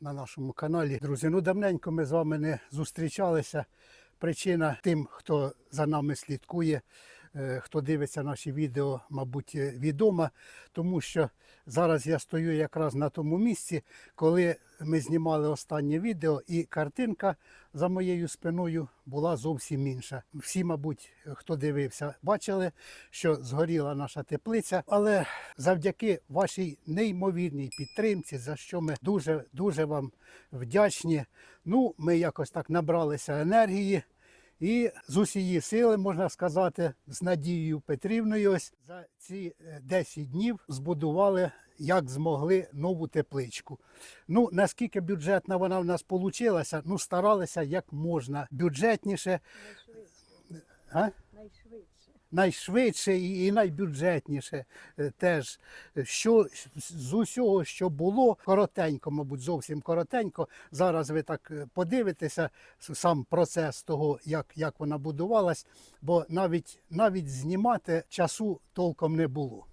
на нашому каналі. Друзі, ну давненько ми з вами не зустрічалися. Причина тим, хто за нами слідкує, хто дивиться наші відео, мабуть, е, відома, тому що зараз я стою якраз на тому місці, коли ми знімали останнє відео, і картинка за моєю спиною була зовсім інша. Всі, мабуть, хто дивився, бачили, що згоріла наша теплиця, але завдяки вашій неймовірній підтримці, за що ми дуже дуже вам вдячні. Ну, ми якось так набралися енергії. І з усієї сили, можна сказати, з Надією Петрівною ось за ці е, 10 днів збудували, як змогли, нову тепличку. Ну, наскільки бюджетна вона в нас вийшла, ну, старалися як можна бюджетніше, а? Найшвидше. найшвидше і найбюджетніше е, теж. Що з усього, що було, коротенько, мабуть, зовсім коротенько. Зараз ви так е, подивитеся сам процес того, як, як вона будувалась, бо навіть, навіть знімати часу толком не було.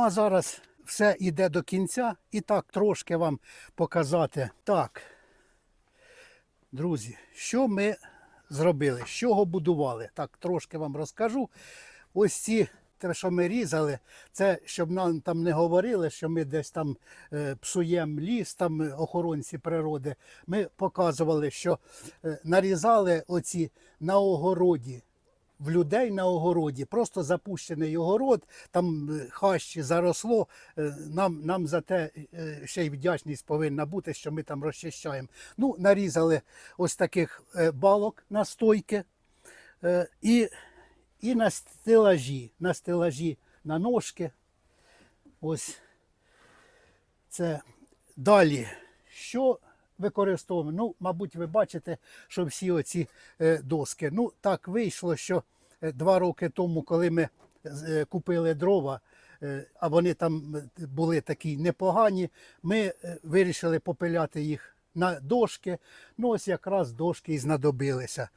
Ну а зараз все йде до кінця. І так трошки вам показати. Так, друзі, що ми зробили? З чого будували? Так, трошки вам розкажу. Ось ці. Те, що ми різали, це щоб нам там не говорили, що ми десь там е, псуємо ліс, там е, охоронці природи. Ми показували, що е, нарізали оці на огороді в людей на огороді, просто запущений огород, там е, хащі заросло. е, Нам, нам за те е, ще й вдячність повинна бути, що ми там розчищаємо. Ну, нарізали ось таких балок на стойки і, і на стелажі, на стелажі на ножки. Ось це далі. Що використовуємо? Ну, мабуть, ви бачите, що всі оці е, доски. Ну, так вийшло, що е, два роки тому, коли ми е, купили дрова, а вони там були такі непогані, ми вирішили попиляти їх на дошки. Ну, ось якраз дошки і знадобилися.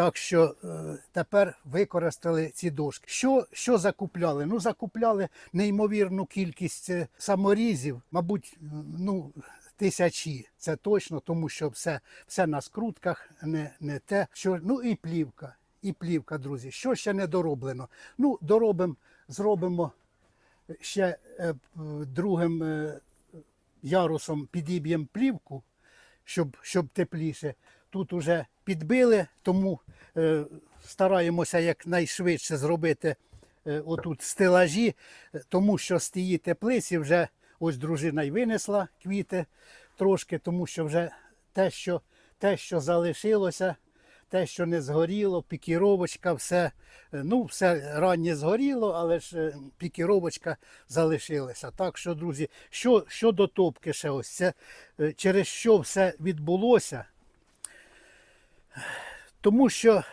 Так що е, тепер використали ці дошки. Що, що закупляли? Ну, закупляли неймовірну кількість е, саморізів, мабуть, ну, тисячі. Це точно, тому що все, все на скрутках, не, не те. Що, ну і плівка. І плівка, друзі. Що ще не дороблено? Ну, доробимо, зробимо ще е, другим е, ярусом підіб'ємо плівку, щоб, щоб тепліше. Тут уже підбили, тому е, стараємося якнайшвидше зробити е, отут стелажі, тому що з тієї теплиці вже ось дружина й винесла квіти трошки, тому що вже те, що, те, що залишилося, те, що не згоріло, пікіровочка, все, е, ну, все раннє згоріло, але ж е, пікіровочка залишилася. Так що, друзі, що, що до топки ще ось це, е, через що все відбулося, тому що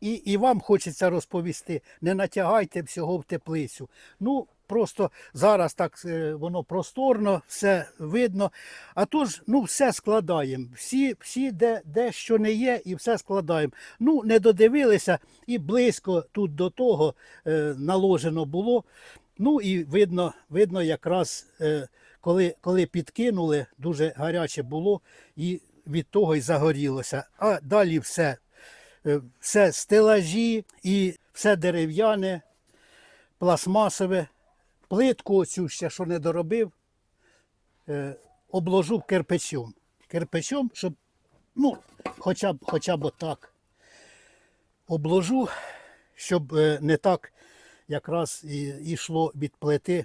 і, і вам хочеться розповісти, не натягайте всього в теплицю. Ну, просто зараз так е, воно просторно, все видно. А то ж, ну, все складаємо. Всі, всі де, де що не є, і все складаємо. Ну, не додивилися, і близько тут до того е, наложено було. Ну і видно, видно якраз, е, коли, коли підкинули, дуже гаряче було, і від того й загорілося. А далі все е, все стелажі і все дерев'яне, пластмасове. Плитку оцю ще, що не доробив, е, обложу кирпичом. Кирпичом, щоб, ну, хоча б, хоча б отак. Обложу, щоб е, не так якраз і, йшло від плити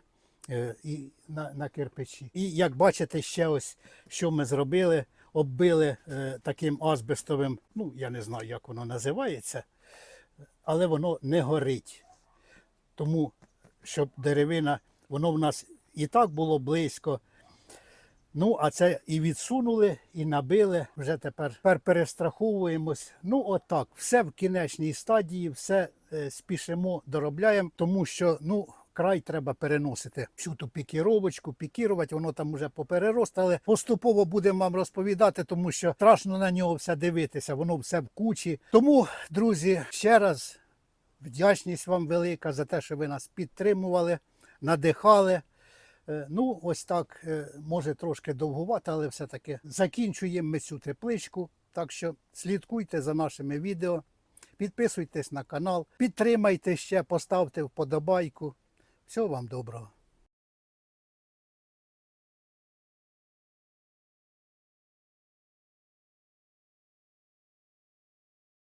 і на, на кирпичі. І як бачите, ще ось що ми зробили, оббили е, таким азбестовим, ну я не знаю, як воно називається, але воно не горить. Тому, щоб деревина, воно в нас і так було близько. Ну, а це і відсунули, і набили. Вже тепер, тепер перестраховуємось. Ну, отак, все в кінечній стадії, все е, спішимо, доробляємо, тому що ну, край треба переносити. Всю ту пікіровочку, пікірувати, воно там вже попереростали. Поступово будемо вам розповідати, тому що страшно на нього все дивитися, воно все в кучі. Тому, друзі, ще раз вдячність вам велика за те, що ви нас підтримували, надихали. Е, Ну, ось так, е, може трошки довгувати, але все-таки закінчуємо ми цю тепличку. Так що слідкуйте за нашими відео, підписуйтесь на канал, підтримайте ще, поставте вподобайку. Всього вам доброго.